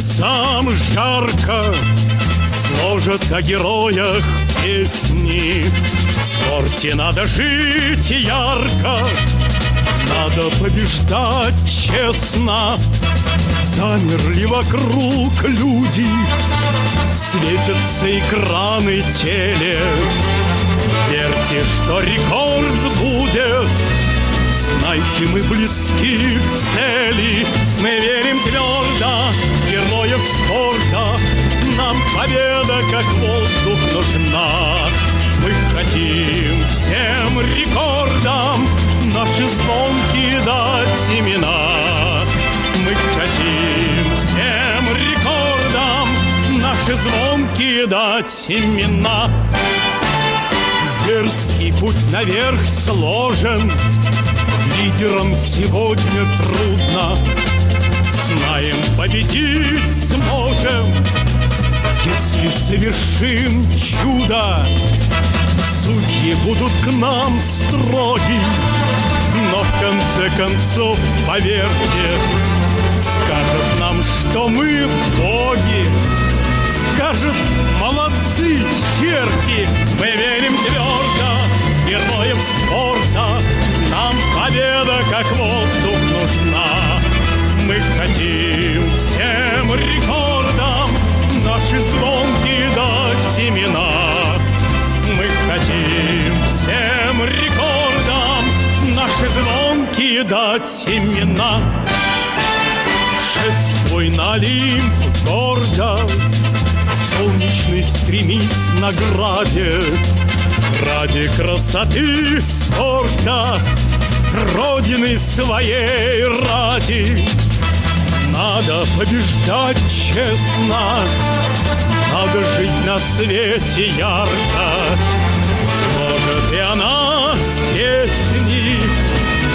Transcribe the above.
небесам жарко Сложат о героях песни. В спорте надо жить ярко Надо побеждать честно. Замерли вокруг люди Светятся экраны теле. Верьте, что рекорд будет Знайте, мы близки к цели. Мы верим твердо звонкие дать имена. Дерзкий путь наверх сложен Лидерам сегодня трудно. Знаем, победить сможем Если совершим чудо. Судьи будут к нам строги Но в конце концов, поверьте Скажут нам, что мы боги Дать семена. шестой на Олимп гордо, Солнечный стремись награде, Ради красоты спорта, Родины своей ради. Надо побеждать честно, Надо жить на свете ярко. Сможет и она с песней